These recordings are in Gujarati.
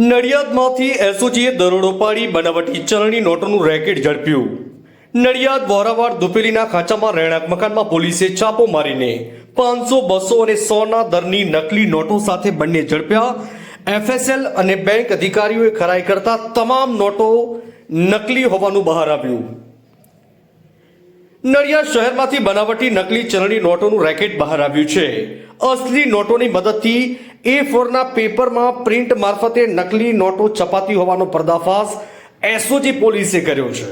નડિયાદમાંથી એસઓજીએ દરોડો પાડી બનાવટી ચલણી નોટોનું રેકેટ ઝડપ્યું. નડિયાદ વોરાવાડ દુપેલીના ખાંચામાં રહેણાંક મકાનમાં પોલીસે છાપો મારીને પાંચસો, બસો અને સોના દરની નકલી નોટો સાથે બંને ઝડપ્યા. એફએસએલ અને બેંક અધિકારીઓએ ખરાઈ કરતા તમામ નોટો નકલી હોવાનું બહાર આવ્યું. નડિયાદ શહેરમાંથી બનાવટી નકલી ચલણી નોટોનું રેકેટ બહાર આવ્યું છે. અસલી નોટોની મદદથી એ ફોરના પેપરમાં પ્રિન્ટ મારફતે નકલી નોટો છપાતી હોવાનો પર્દાફાશ એસઓજી પોલીસે કર્યો છે.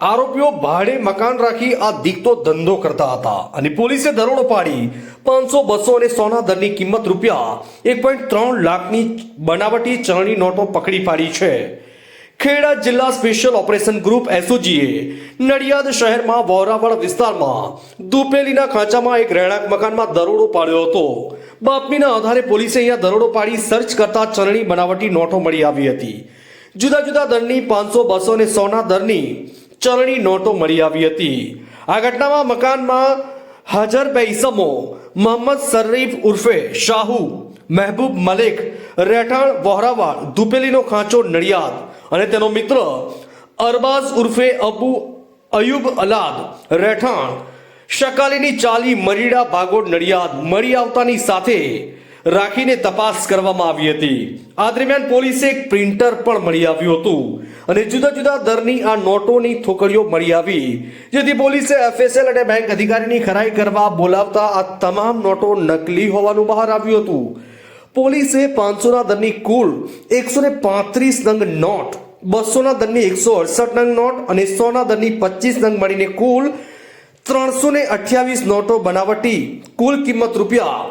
આરોપીઓ ભાડે મકાન રાખી આ દીકતો ધંધો કરતા હતા અને પોલીસે દરોડો પાડી પાંચસો, બસો અને સોના દરની કિંમત રૂપિયા એક પોઈન્ટ ત્રણ લાખની બનાવટી ચલણી નોટો પકડી પાડી છે. ખેડા જિલ્લા સ્પેશિયલ ઓપરેશન ગ્રુપ એસઓજીએ નડિયાદ શહેરમાં વોરાવળ વિસ્તારમાં દુપેલીના ખાંચામાં એક રહેણાંક મકાનમાં દરોડો પાડ્યો હતો. બાતમીના આધારે પોલીસે અહીંયા દરોડો પાડી સર્ચ કરતા ચલણી બનાવટી નોટો મળી આવી હતી. જુદા જુદા દરની પાંચસો, બસો અને સોના દરની ચલણી નોટો મળી આવી હતી. આ ઘટનામાં મકાનમાં હાજર બે ઇસમો, મોહમ્મદ શરીફ ઉર્ફે શાહુ, મહેબૂબ મલેક, રહેઠાણ વોહરાવાડ દુપેલીનો ખાંચો નડિયાદ અને તેનો મિત્ર અરબાઝ ઉર્ફે અબુ અયુબ અલાદ રહેઠાણ શકાલીની ચાલી મરીડા ભાગોળ નડિયાદ મળી આવતાની સાથે રાખીને તપાસ કરવામાં આવી હતી. આ દરમિયાન પોલીસે એક પ્રિન્ટર પણ મળી આવ્યું હતું અને જુદા જુદા દરની આ નોટોની થોકડીઓ મળી આવી, જેથી પોલીસે એફએસએલ અને બેંક અધિકારીની ખરાઈ કરવા બોલાવતા આ તમામ નોટો નકલી હોવાનું બહાર આવ્યું હતું. પોલીસે પાંચસોના દરની કુલ એકસો ને પાંત્રીસ નંગ નોટ બસોના દરની એકસો અડસઠ નંગ નોટ અને સોના દરની પચીસ નંગ મળીને કુલ ત્રણસો ને અઠ્યાવીસ નોટો બનાવટી કુલ કિંમત રૂપિયા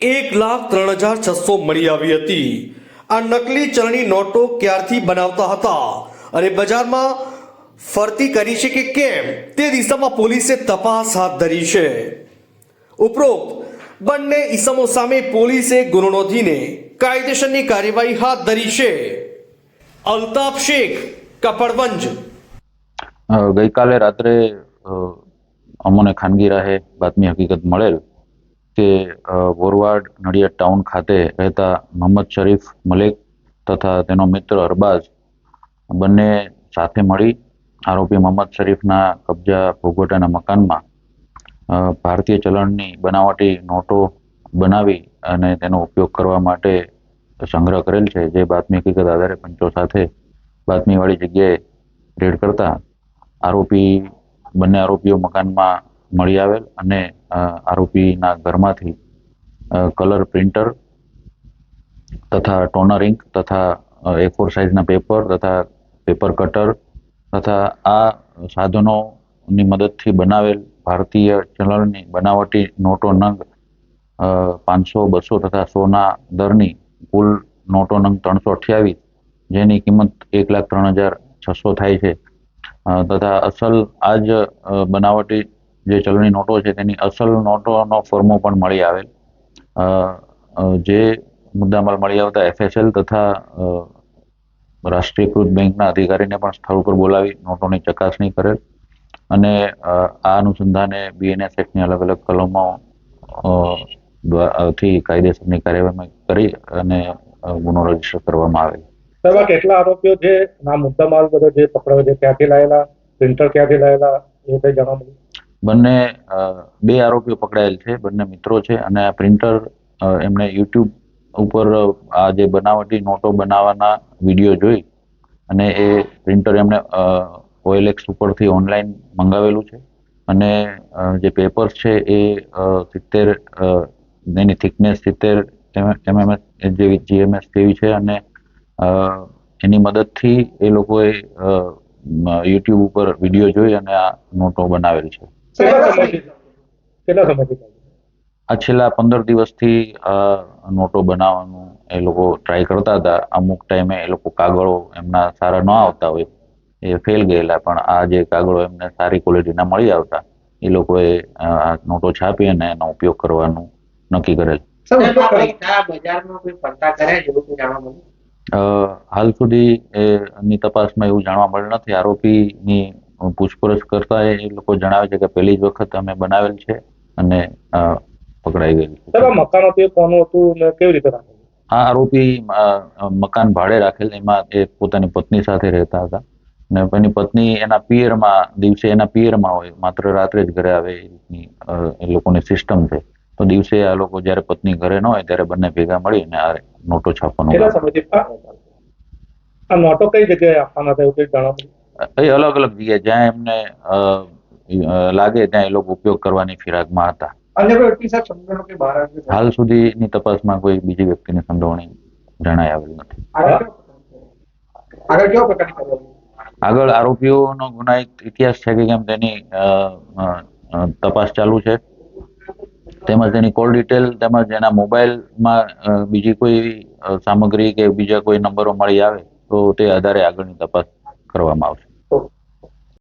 એક લાખ ત્રણ હજાર છસો મળી આવી હતી. આ નકલી ચલણી નોટો ક્યારથી બનાવતા હતા? અને બજારમાં ફરતી કરી છે કે કેમ? તે દિશામાં પોલીસે તપાસ હાથ ધરી છે. ઉપરોક્ત બંને ઈસમો સામે પોલીસે ગુનો નોંધીને કાયદેસરની કાર્યવાહી હાથ ધરી છે. અલ્તાફ શેખ, કપડવંજ. ગઈકાલે રાત્રે અમોને ખાનગી રાહે બાતમી હકીકત મળેલ કે વોરવાડ નડિયાદ ટાઉન ખાતે રહેતા મોહમ્મદ શરીફ મલેક તથા તેનો મિત્ર અરબાઝ બંને સાથે મળી આરોપી મોહમ્મદ શરીફના કબજા ભોગવટાના મકાનમાં ભારતીય ચલણની બનાવટી નોટો બનાવી અને તેનો ઉપયોગ કરવા માટે સંગ્રહ કરેલ છે. જે બાતમી હકીકત આધારે પંચો સાથે બાતમીવાળી જગ્યાએ રેડ કરતા આરોપી, બંને આરોપીઓ મકાનમાં મળી આવેલ અને આરોપીના ઘરમાંથી કલર પ્રિન્ટર તથા ટોનર ઇંક તથા એ ફોર સાઇઝના પેપર તથા પેપર કટર તથા આ સાધનોની મદદથી બનાવેલ ભારતીય ચલણની બનાવટી નોટો નંગ પાંચસો, બસો તથા સોના દરની કુલ નોટો નંગ ત્રણસો અઠ્યાવીસ, જેની કિંમત એક લાખ ત્રણ હજાર છસો થાય છે. તથા અસલ આ જ બનાવટી જે ચલણી નોટો છે તેની અસલ નોટોનો ફોર્મો પણ મળી આવેલ. જે મુદ્દામાલ મળી આવતા એફએસએલ તથા રાષ્ટ્રીયકૃત બેંકના અધિકારીને પણ સ્થળ ઉપર બોલાવી નોટોની ચકાસણી કરેલ. અને આ અનુસંધાને બીએનએસ એક્ટની અલગ અલગ કલમો થી કાયદેસરની કાર્યવાહી કરી અને ગુનો રજિસ્ટર કરવામાં આવેલ સાહેબ આ કેટલા આરોપીઓ છે? ના મુદ્દા માલ બધો જે પકડાયો છે ક્યાંથી લાયેલા? પ્રિન્ટર ક્યાંથી લાયેલા? એ કઈ જાણવા મળ્યું? બંને બે આરોપીઓ પકડાયેલ છે બંને મિત્રો છે અને આ પ્રિન્ટર એમને એમણે યુટ્યુબ ઉપર આ જે બનાવટી નોટો બનાવવાના વીડિયો જોઈ અને એ પ્રિન્ટર એમણે ઓએલએક્સ ઉપરથી ઓનલાઈન મંગાવેલું છે. અને જે પેપર્સ છે એ સિત્તેર એની થિકનેસ સિત્તેર એમએમએસ જેવી જીએમએસ જેવી છે અને એની મદદથી એ લોકોએ યુટ્યુબ ઉપર વીડિયો જોઈ અને આ નોટો બનાવેલ છે? આ છેલ્લા પંદર દિવસથી નોટો બનાવવાનું એ લોકો ટ્રાય કરતા હતા. અમુક ટાઈમે એ લોકો કાગળો એમના સારા ન આવતા હોય. એ ફેલ ગયેલા પણ આ જે કાગળો એમને સારી ક્વોલિટીના મળી આવતા એ લોકોએ આ નોટો છાપી અને એનો ઉપયોગ કરવાનું નક્કી કરેલ. હાલ સુધી એની ની તપાસમાં એવું જાણવા મળ્યું નથી. આરોપીની પૂછપરછ કરતા એ લોકો જણાવે છે કે પહેલી જ વખત અમે બનાવેલ છે અને પકડાઈ ગયેલ છે. આ મકાન હતું કોનું હતું ને કેવી રીતે રાખેલું? આ આરોપી મકાન ભાડે રાખેલ એમાં એ પોતાની પત્ની સાથે રહેતા હતા. ને એની પત્ની એના પિયરમાં દિવસે એના પિયરમાં હોય માત્ર રાત્રે જ ઘરે આવે એ રીતની એ લોકોની સિસ્ટમ છે. તો દિવસે આ લોકો જ્યારે પત્ની ઘરે ન હોય ત્યારે બંને ભેગા મળીને આ નોટો છાપવાનું આ- નોટો કઈ જગ્યાએ આપવાના એ અલગ અલગ જગ્યાએ જ્યાં એમને લાગે ત્યાં એ લોકો ઉપયોગ કરવાની ફિરાકમાં હતા? હાલ સુધીની તપાસમાં કોઈ બીજી વ્યક્તિની સંડોવણી જણાઈ આવેલ નથી. આગળ કેવો પ્રકારની? આગળ આરોપીઓનો ગુનાહિત ઇતિહાસ છે કે કેમ તેની તપાસ ચાલુ છે. તેમજ તેની કોલ ડિટેલ તેમજ એના મોબાઈલમાં બીજી કોઈ સામગ્રી કે બીજા કોઈ નંબરો મળી આવે તો તે આધારે આગળની તપાસ કરવામાં આવશે.